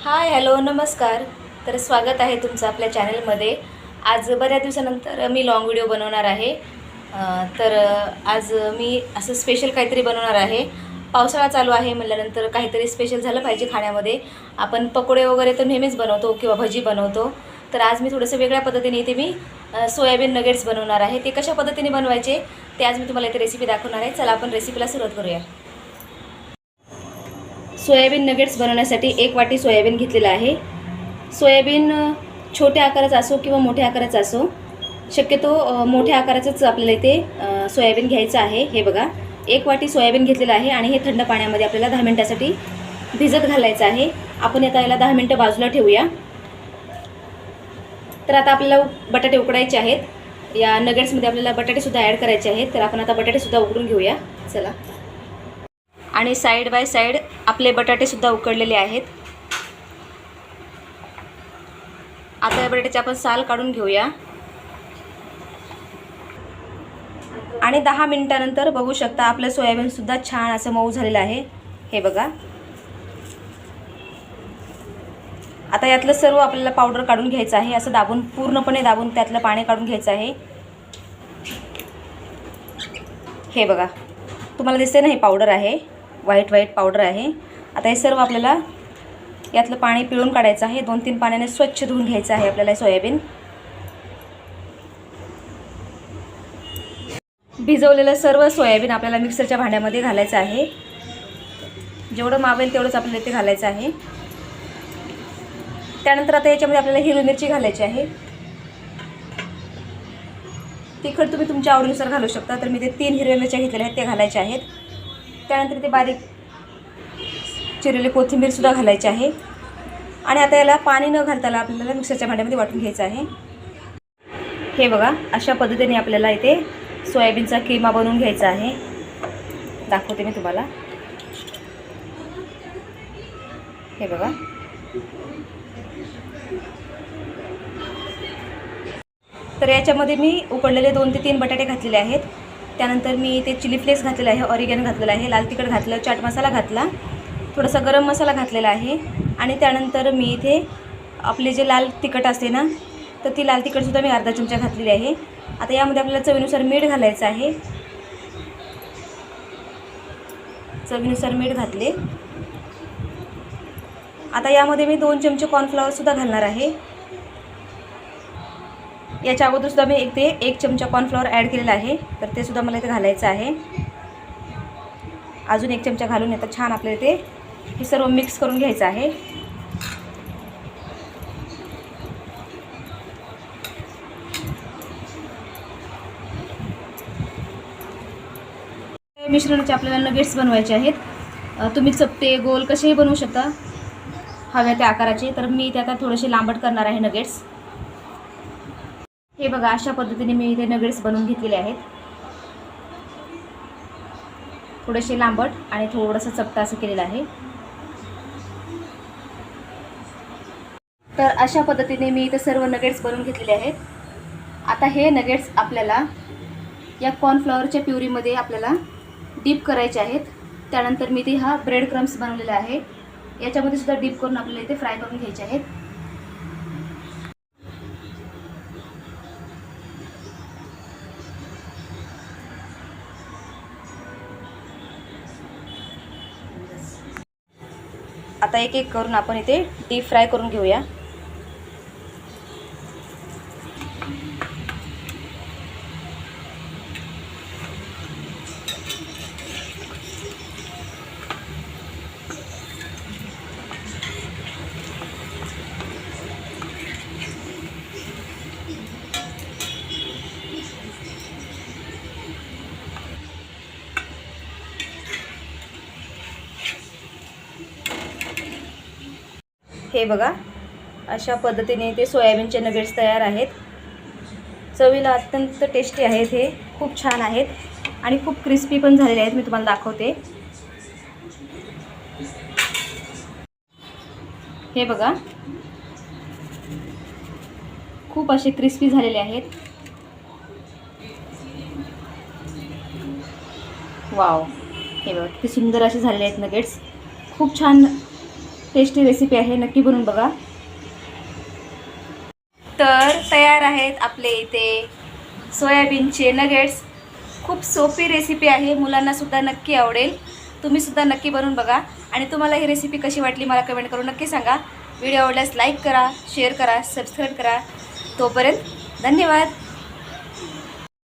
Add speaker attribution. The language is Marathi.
Speaker 1: हाय हॅलो नमस्कार. तर स्वागत आहे तुमचं आपल्या चॅनलमध्ये. आज बऱ्याच दिवसानंतर मी लॉंग व्हिडिओ बनवणार आहे. तर आज मी असं स्पेशल काहीतरी बनवणार आहे. पावसाळा चालू आहे म्हटल्यानंतर काहीतरी स्पेशल झालं पाहिजे खाण्यामध्ये. आपण पकोडे वगैरे तर नेहमीच बनवतो किंवा भजी बनवतो. तर आज मी थोडंसं वेगळ्या पद्धतीने इथे मी सोयाबीन नगेट्स बनवणार आहे. ते कशा पद्धतीने बनवायचे ते आज मी तुम्हाला इथे रेसिपी दाखवणार आहे. चला आपण रेसिपीला सुरुवात करूया. सोयाबीन नगेट्स बनवण्यासाठी एक वाटी सोयाबीन घेतलेलं आहे. सोयाबीन छोट्या आकाराचा असो किंवा मोठ्या आकाराचा असो शक्यतो मोठ्या आकाराचंच आपल्याला इथे सोयाबीन घ्यायचं आहे. हे बघा एक वाटी सोयाबीन घेतलेलं आहे आणि हे थंड पाण्यामध्ये आपल्याला दहा मिनटासाठी भिजत घालायचं आहे. आपण आता याला दहा मिनटं बाजूला ठेवूया. तर आता आपल्याला बटाटे उकडायचे आहेत. या नगेट्समध्ये आपल्याला बटाटेसुद्धा ॲड करायचे आहेत. तर आपण आता बटाटेसुद्धा उकडून घेऊया. चला. आणि साईड बाय साईड आपले बटाटेसुद्धा उकडलेले आहेत. आता या बटाट्याचे आपण साल काढून घेऊया. आणि दहा मिनटानंतर बघू शकता आपलं सोयाबीनसुद्धा छान असं मऊ झालेलं आहे. हे बघा. आता यातलं सर्व आपल्याला पावडर काढून घ्यायचं आहे. असं दाबून पूर्णपणे दाबून त्यातलं पाणी काढून घ्यायचं आहे. हे बघा. तुम्हाला दिसते ना हे पावडर आहे. व्हाईट व्हाईट पावडर आहे. आता हे सर्व आपल्याला यातलं पाणी पिळून काढायचं आहे. दोन तीन पाण्याने स्वच्छ धुवून घ्यायचं आहे आपल्याला सोयाबीन. भिजवलेलं सर्व सोयाबीन आपल्याला मिक्सरच्या भांड्यामध्ये घालायचं आहे. जेवढं मावेल तेवढंच आपल्याला इथे घालायचं आहे. त्यानंतर आता याच्यामध्ये आपल्याला हिरवी मिरची घालायची आहे. तिखट तुम्ही तुमच्या आवडीनुसार घालू शकता. तर मी ते तीन हिरव्या मिरच्या घेतलेल्या आहेत ते घालायच्या आहेत. त्यानंतर ते बारीक चिरलेली कोथिंबीरसुद्धा घालायची आहे. आणि आता याला पाणी न घालताना आपल्याला मिक्सरच्या भांड्यामध्ये वाटून घ्यायचं आहे. हे बघा अशा पद्धतीने आपल्याला इथे सोयाबीनचा किमा बनवून घ्यायचा आहे. दाखवते मी तुम्हाला. हे बघा. तर याच्यामध्ये मी उकडलेले दोन ते तीन बटाटे घातलेले आहेत. त्यानंतर मी ते चिली फ्लेक्स घातलेलं आहे ऑरिगॅन घातलेलं आहे लाल तिखट घातलं चाट मसाला घातला थोडासा गरम मसाला घातलेला आहे. आणि त्यानंतर मी इथे आपले जे लाल तिखट असते ना तर ती लाल तिखटसुद्धा मी अर्धा चमचा घातलेली आहे. आता यामध्ये आपल्याला चवीनुसार मीठ घालायचं आहे. चवीनुसार मीठ घातले. आता यामध्ये मी दोन चमचे कॉर्नफ्लॉवरसुद्धा घालणार आहे. याच्या अगोदरसुद्धा मी एक ते एक चमचा कॉर्नफ्लॉवर ॲड केलेला आहे. तर ते सुद्धा मला इथे घालायचं आहे. अजून एक चमचा घालून येतं छान आपल्याला ते हे सर्व मिक्स करून घ्यायचं आहे. मिश्रणाचे आपल्याला नगेट्स बनवायचे आहेत. तुम्ही चपटे गोल कसेही बनवू शकता हव्या त्या आकाराचे. तर मी ते आता थोडेसे लांबट करणार आहे नगेट्स हे बघा अशा पद्धतीने मी इथे नगेट्स बनवून घेतलेले आहेत. थोडेसे लांबट आणि थोडंसं चपटा असं केलेलं आहे. तर अशा पद्धतीने मी इथे सर्व नगेट्स बनवून घेतलेले आहेत. आता हे नगेट्स आपल्याला या कॉर्नफ्लॉवरच्या प्युरीमध्ये आपल्याला डीप करायचे आहेत. त्यानंतर मी ते हा ब्रेड क्रम्स बनवलेला आहे. याच्यामध्ये सुद्धा डीप करून आपल्याला इथे फ्राय करून घ्यायचे आहेत. आता एक एक करून आपण इथे डीप फ्राय करून घेऊया. हे बघा. अशा पद्धतीने ते सोयाबीनचे नगेट्स तयार आहेत. चवीला अत्यंत टेस्टी आहेत हे. खूप छान आहेत. आणि खूप क्रिस्पी पण झालेले आहेत. मी तुम्हाला दाखवते. हे बघा. खूप असे क्रिस्पी झालेले आहेत. वाव हे बघा किती सुंदर असे झालेले आहेत नगेट्स खूप छान टेस्टी रेसिपी आहे नक्की बनवून बघा. तर तयार आहेत आपले इथे सोयाबीनचे नगेट्स खूप सोपी रेसिपी आहे मुलांनासुद्धा नक्की आवडेल. तुम्हीसुद्धा नक्की बनवून बघा. आणि तुम्हाला ही रेसिपी कशी वाटली मला कमेंट करून नक्की सांगा. व्हिडिओ आवडल्यास लाईक करा शेअर करा सबस्क्राईब करा. तोपर्यंत धन्यवाद.